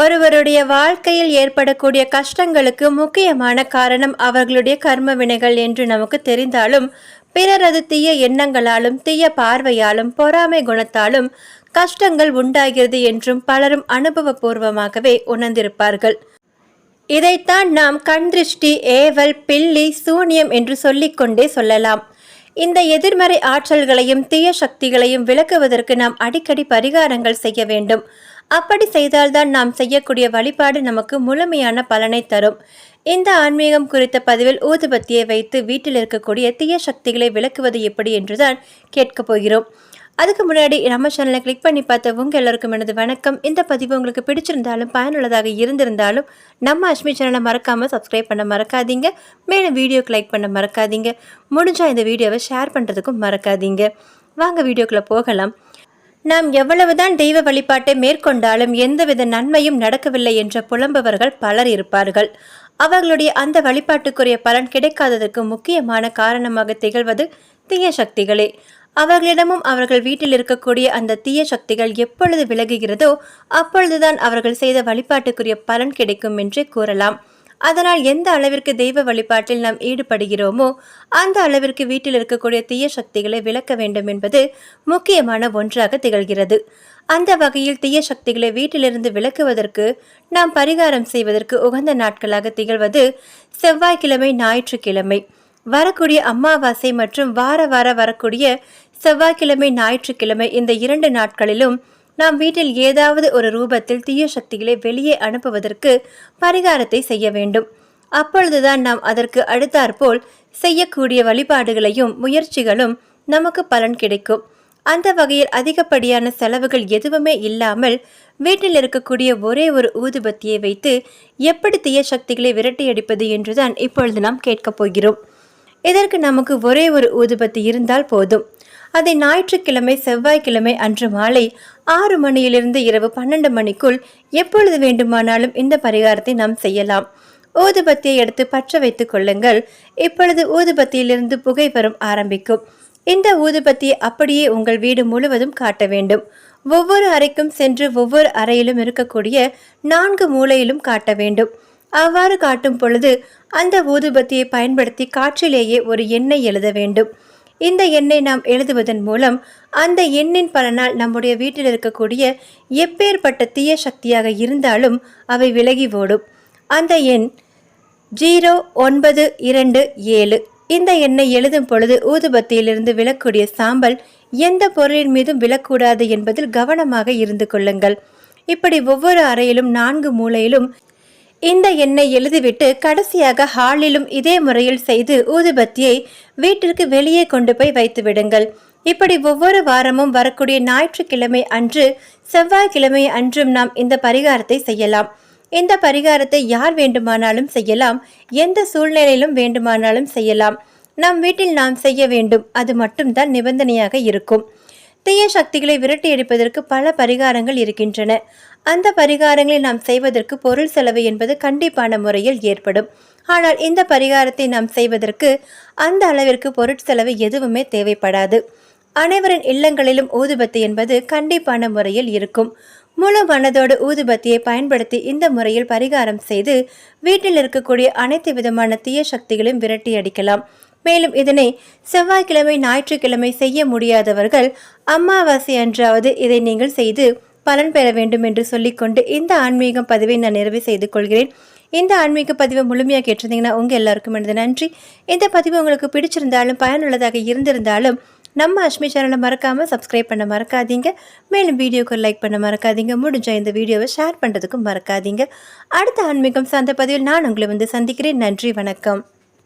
ஒருவருடைய வாழ்க்கையில் ஏற்படக்கூடிய கஷ்டங்களுக்கு முக்கியமான காரணம் அவர்களுடைய கர்ம வினைகள் என்று நமக்கு தெரிந்தாலும் பிறரது தீய எண்ணங்களாலும் தீய பார்வையாலும் பொறாமை குணத்தாலும் கஷ்டங்கள் உண்டாகிறது என்றும் பலரும் அனுபவபூர்வமாகவே உணர்ந்திருப்பார்கள். இதைத்தான் நாம் கண் திருஷ்டி ஏவல் பில்லி சூனியம் என்று சொல்லிக்கொண்டே சொல்லலாம். இந்த எதிர்மறை ஆற்றல்களையும் தீய சக்திகளையும் விளக்குவதற்கு நாம் அடிக்கடி பரிகாரங்கள் செய்ய வேண்டும். அப்படி செய்தால்தான் நாம் செய்யக்கூடிய வழிபாடு நமக்கு முழுமையான பலனை தரும். இந்த ஆன்மீகம் குறித்த பதிவில் ஊதுபத்தியை வைத்து வீட்டில் இருக்கக்கூடிய தீய சக்திகளை விளக்குவது எப்படி என்றுதான் கேட்கப் போகிறோம். அதுக்கு முன்னாடி நம்ம சேனலை கிளிக் பண்ணி பார்த்த உங்கள் எல்லாருக்கும் எனது வணக்கம். இந்த பதிவு உங்களுக்கு பிடிச்சிருந்தாலும் பயனுள்ளதாக இருந்திருந்தாலும் நம்ம அஷ்மி சேனலை மறக்காமல் சப்ஸ்கிரைப் பண்ண மறக்காதீங்க. மேலும் வீடியோக்கு லைக் பண்ண மறக்காதீங்க. முடிஞ்சால் இந்த வீடியோவை ஷேர் பண்ணுறதுக்கும் மறக்காதீங்க. வாங்க வீடியோக்குள்ளே போகலாம். நாம் எவ்வளவுதான் தெய்வ வழிபாட்டை மேற்கொண்டாலும் எந்தவித நன்மையும் நடக்கவில்லை என்ற புலம்பவர்கள் பலர் இருப்பார்கள். அவர்களுடைய அந்த வழிபாட்டுக்குரிய பலன் கிடைக்காததற்கு முக்கியமான காரணமாக திகழ்வது தீய சக்திகளே. அவர்களிடமும் அவர்கள் வீட்டில் இருக்கக்கூடிய அந்த தீய சக்திகள் எப்பொழுது விலகுகிறதோ அப்பொழுதுதான் அவர்கள் செய்த வழிபாட்டுக்குரிய பலன் கிடைக்கும் என்றே கூறலாம். அதனால் எந்த அளவிற்கு தெய்வ வழிபாட்டில் நாம் ஈடுபடுகிறோமோ அந்த அளவிற்கு வீட்டில் இருக்கக்கூடிய தீய சக்திகளை விளக்க வேண்டும் என்பது முக்கியமான ஒன்றாக திகழ்கிறது. அந்த வகையில் தீய சக்திகளை வீட்டிலிருந்து விளக்குவதற்கு நாம் பரிகாரம் செய்வதற்கு உகந்த நாட்களாக திகழ்வது செவ்வாய்க்கிழமை ஞாயிற்றுக்கிழமை. வரக்கூடிய அமாவாசை மற்றும் வார வார வரக்கூடிய செவ்வாய்க்கிழமை ஞாயிற்றுக்கிழமை இந்த இரண்டு நாட்களிலும் நாம் வீட்டில் ஏதாவது ஒரு ரூபத்தில் தீய சக்திகளை வெளியே அனுப்புவதற்கு பரிகாரத்தை செய்ய வேண்டும். அப்பொழுதுதான் நாம் அதற்கு அடுத்தாற்போல் செய்யக்கூடிய வழிபாடுகளையும் முயற்சிகளும் நமக்கு பலன் கிடைக்கும். அந்த வகையில் அதிகப்படியான செலவுகள் எதுவுமே இல்லாமல் வீட்டில் இருக்கக்கூடிய ஒரே ஒரு ஊதுபத்தியை வைத்து எப்படி தீய சக்திகளை விரட்டியடிப்பது என்றுதான் இப்பொழுது நாம் கேட்கப் போகிறோம். இதற்கு நமக்கு ஒரே ஒரு ஊதுபத்தி இருந்தால் போதும். அதை ஞாயிற்றுக்கிழமை செவ்வாய்க்கிழமை அன்று மாலை ஆறு மணியிலிருந்து இரவு பன்னெண்டு மணிக்குள் எப்பொழுது வேண்டுமானாலும் இந்த பரிகாரத்தை நாம் செய்யலாம். ஊதுபத்தியை எடுத்து பற்ற வைத்துக் கொள்ளுங்கள். இப்பொழுது ஊதுபத்தியிலிருந்து புகை வரும் ஆரம்பிக்கும். இந்த ஊதுபத்தியை அப்படியே உங்கள் வீடு முழுவதும் காட்ட வேண்டும். ஒவ்வொரு அறைக்கும் சென்று ஒவ்வொரு அறையிலும் இருக்கக்கூடிய நான்கு மூலையிலும் காட்ட வேண்டும். அவ்வாறு காட்டும் பொழுது அந்த ஊதுபத்தியை பயன்படுத்தி காற்றிலேயே ஒரு எண்ணெய் எழுத வேண்டும். இந்த எண்ணை நாம் எழுதுவதன் மூலம் அந்த எண்ணின் பலனால் நம்முடைய வீட்டில் இருக்கக்கூடிய எப்பேற்பட்ட தீய சக்தியாக இருந்தாலும் அவை விலகி ஓடும். அந்த எண் ஜீரோ ஒன்பது இரண்டு ஏழு. இந்த எண்ணை எழுதும் பொழுது ஊதுபத்தியிலிருந்து விழக்கூடிய சாம்பல் எந்த பொருளின் மீதும் விழக்கூடாது என்பதில் கவனமாக இருந்து கொள்ளுங்கள். இப்படி ஒவ்வொரு அறையிலும் நான்கு மூலையிலும் இந்த எண்ணை எழுதிவிட்டு கடைசியாக ஹாலிலும் இதே முறையில் செய்து ஊதுபத்தியை வீட்டிற்கு வெளியே கொண்டு போய் வைத்து விடுங்கள் இப்படி ஒவ்வொரு வாரமும் வரக்கூடிய ஞாயிற்றுக்கிழமை அன்று செவ்வாய்க்கிழமை அன்றும் நாம் இந்த பரிகாரத்தை செய்யலாம். இந்த பரிகாரத்தை யார் வேண்டுமானாலும் செய்யலாம். எந்த சூழ்நிலையிலும் வேண்டுமானாலும் செய்யலாம். நம் வீட்டில் நாம் செய்ய வேண்டும். அது மட்டும்தான் நிபந்தனையாக இருக்கும். தீய சக்திகளை விரட்டி அடிப்பதற்கு பல பரிகாரங்கள் இருக்கின்றன. அந்த பரிகாரங்களை நாம் செய்வதற்கு பொருள் செலவு என்பது கண்டிப்பான முறையில் ஏற்படும். ஆனால் இந்த பரிகாரத்தை நாம் செய்வதற்கு அந்த அளவிற்கு பொருட்செலவு எதுவுமே தேவைப்படாது. அனைவரின் இல்லங்களிலும் ஊதுபத்தி என்பது கண்டிப்பான முறையில் இருக்கும். முழு மனதோடு ஊதுபத்தியை பயன்படுத்தி இந்த முறையில் பரிகாரம் செய்து வீட்டில் இருக்கக்கூடிய அனைத்து விதமான தீய சக்திகளையும் விரட்டி அடிக்கலாம். மேலும் இதனை செவ்வாய்க்கிழமை ஞாயிற்றுக்கிழமை செய்ய முடியாதவர்கள் அமாவாசை அன்றாவது இதை நீங்கள் செய்து பலன் பெற வேண்டும் என்று சொல்லிக்கொண்டு இந்த ஆன்மீகம் பதிவை நான் நிறைவு செய்து கொள்கிறேன். இந்த ஆன்மீக பதிவை முழுமையாக கேட்டிருந்தீங்கன்னா உங்கள் எல்லாருக்கும் எனது நன்றி. இந்த பதிவு உங்களுக்கு பிடிச்சிருந்தாலும் பயனுள்ளதாக இருந்திருந்தாலும் நம்ம அஷ்மி சேனலை மறக்காமல் சப்ஸ்கிரைப் பண்ண மறக்காதீங்க. மேலும் வீடியோக்கு லைக் பண்ண மறக்காதீங்க. முடிஞ்ச இந்த வீடியோவை ஷேர் பண்ணுறதுக்கும் மறக்காதீங்க. அடுத்த ஆன்மீகம் சார்ந்த பதிவில் நான் உங்களை வந்து சந்திக்கிறேன். நன்றி வணக்கம்.